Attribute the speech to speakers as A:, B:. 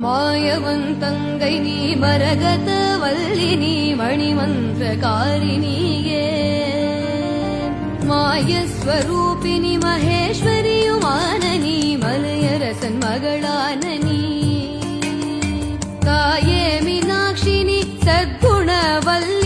A: மாயவன் தங்கை நீ மரகத வல்லி நீ மணிமந்திரகாரிணியே மாயஸ்வரூபிணி மகேஸ்வரியுமான நீ மலையரசன் மகளான நீ. காயே மீனாட்சினி சத்குண வல்லினி